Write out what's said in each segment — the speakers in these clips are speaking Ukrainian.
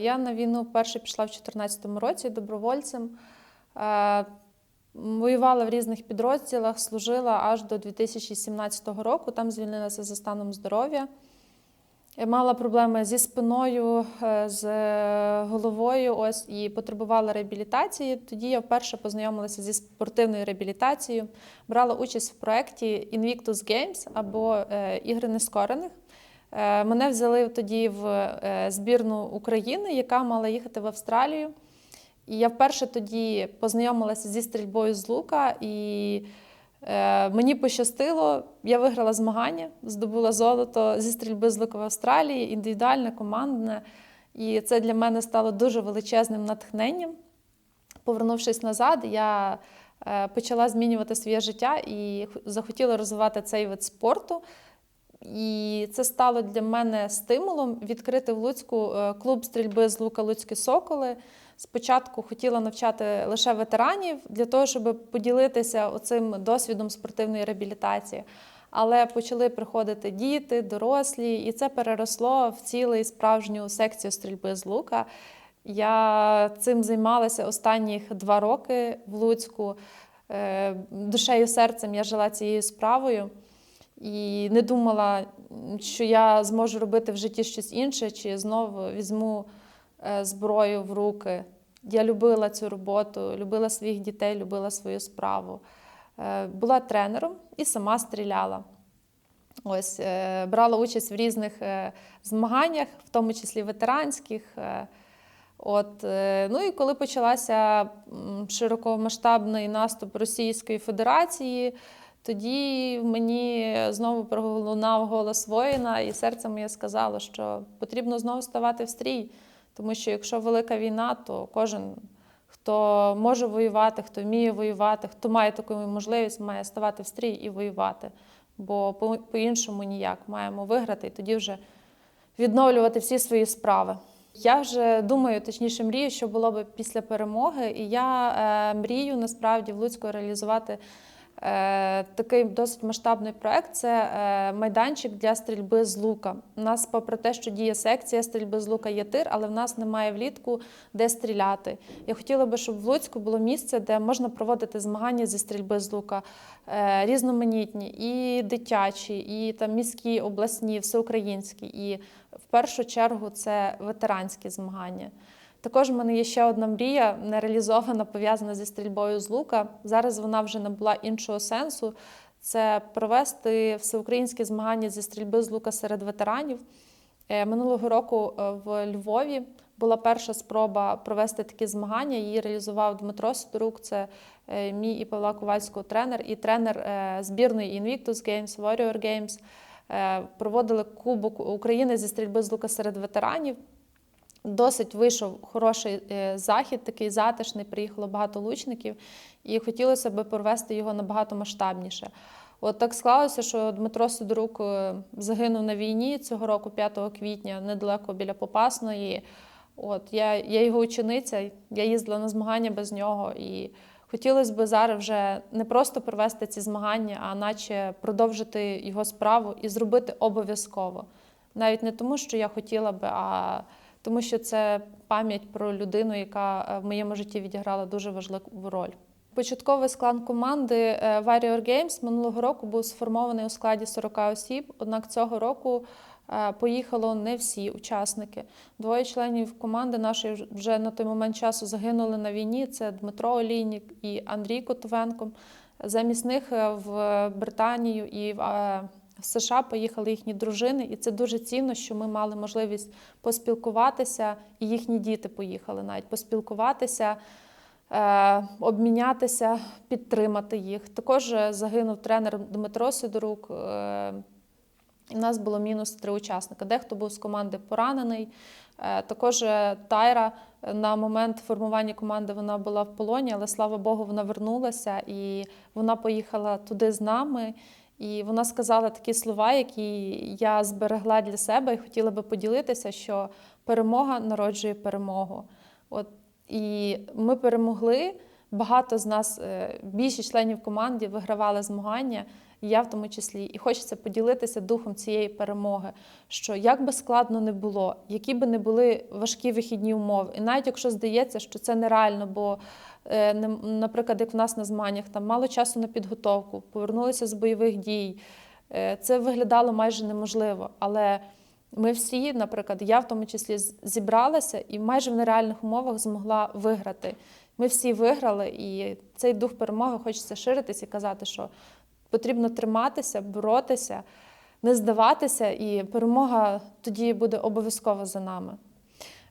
Я на війну вперше пішла в 2014 році добровольцем. Е, Воювала в різних підрозділах, служила аж до 2017 року. Там звільнилася за станом здоров'я. Мала проблеми зі спиною, е, з головою ось, і потребувала реабілітації. Тоді я вперше познайомилася зі спортивною реабілітацією, брала участь в проєкті Invictus Games або е, Ігри нескорених. Е, Мене взяли тоді в е, збірну України, яка мала їхати в Австралію. І я вперше тоді познайомилася зі стрільбою з лука, і е, мені пощастило, я виграла змагання, здобула золото зі стрільби з лука в Австралії, індивідуальне, командне. І це для мене стало дуже величезним натхненням. Повернувшись назад, я почала змінювати своє життя і захотіла розвивати цей вид спорту. І це стало для мене стимулом відкрити в Луцьку е, клуб стрільби з лука Луцькі Соколи. Спочатку хотіла навчати лише ветеранів для того, щоб поділитися оцим досвідом спортивної реабілітації. Але почали приходити діти, дорослі, і це переросло в цілий справжню секцію стрільби з лука. Я цим займалася останніх два роки в Луцьку. Е, Душею серцем я жила цією справою і не думала, що я зможу робити в житті щось інше, чи знову візьму е, зброю в руки. Я любила цю роботу, любила своїх дітей, любила свою справу. Е, Була тренером і сама стріляла. Ось е, брала участь в різних змаганнях, в тому числі ветеранських. От, ну і коли почалася широкомасштабний наступ Російської Федерації, тоді мені знову пролунав голос воїна, і серце моє сказало, що потрібно знову ставати в стрій. Тому що якщо велика війна, то кожен, хто може воювати, хто вміє воювати, хто має таку можливість, має ставати в стрій і воювати. Бо по- по-іншому ніяк маємо виграти і тоді вже відновлювати всі свої справи. Я вже думаю, точніше мрію, що було б після перемоги, і я е, мрію насправді в Луцьку реалізувати такий досить масштабний проект. Це е, майданчик для стрільби з лука. У нас, попри те, що діє секція стрільби з лука, є тир, але в нас немає влітку де стріляти. Я хотіла би, щоб в Луцьку було місце, де можна проводити змагання зі стрільби з лука, е, різноманітні, і дитячі, і там міські, обласні, всеукраїнські. І в першу чергу це ветеранські змагання. Також в мене є ще одна мрія, нереалізована, пов'язана зі стрільбою з лука. Зараз вона вже набула іншого сенсу. Це провести всеукраїнські змагання зі стрільби з лука серед ветеранів. Е, Минулого року е, в Львові була перша спроба провести такі змагання. Її реалізував Дмитро Сидорук, це е, мій і Павла Ковальського тренер, і тренер збірної Invictus Games, Warrior Games. Проводили Кубок України зі стрільби з лука серед ветеранів. Досить вийшов хороший е, захід, такий затишний, приїхало багато лучників, і хотілося б провести його набагато масштабніше. От так склалося, що Дмитро Сидорук е, загинув на війні цього року, 5 квітня, недалеко біля Попасної. От я, я його учениця, я їздила на змагання без нього. І хотілося б зараз вже не просто провести ці змагання, а наче продовжити його справу і зробити обов'язково. Навіть не тому, що я хотіла би, а тому що це пам'ять про людину, яка е, в моєму житті відіграла дуже важливу роль. Початковий склад команди е, Warrior Games минулого року був сформований у складі 40 осіб, однак цього року е, поїхало не всі учасники. Двоє членів команди нашої вже- на той момент часу загинули на війні. Це Дмитро Олійнік і Андрій Котовенко. Замість них в Британію і в в США поїхали їхні дружини, і це дуже цінно, що ми мали можливість поспілкуватися, і їхні діти поїхали навіть поспілкуватися, е, обмінятися, підтримати їх. Також е, загинув тренер Дмитро Сидорук. Е, і в нас було мінус три учасника. Дехто був з команди поранений. Також Тайра на момент формування команди вона була в полоні, але слава Богу, вона вернулася і вона поїхала туди з нами. І вона сказала такі слова, які я зберегла для себе і хотіла би поділитися, що перемога народжує перемогу. От і ми перемогли. Багато з нас, е, більшість членів команди вигравали змагання. і я в тому числі. І хочеться поділитися духом цієї перемоги, що як би складно не було, які би не були важкі вихідні умови, і навіть якщо здається, що це нереально, бо, наприклад, як в нас на змаганнях, там мало часу на підготовку, повернулися з бойових дій. Е, Це виглядало майже неможливо, але ми всі, наприклад, я в тому числі зібралася і майже в нереальних умовах змогла виграти. Ми всі виграли, і цей дух перемоги хочеться ширитись і казати, що потрібно триматися, боротися, не здаватися, і перемога тоді буде обов'язково за нами.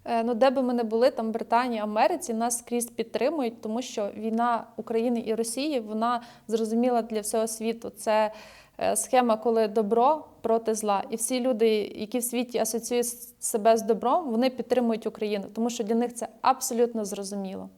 Е, Ну, де би ми не були, там Британії, Америці, нас скрізь підтримують, тому що війна України і Росії вона зрозуміла для всього світу. Це е, схема, коли добро проти зла. І всі люди, які в світі асоціюють себе з добром, вони підтримують Україну, тому що для них це абсолютно зрозуміло.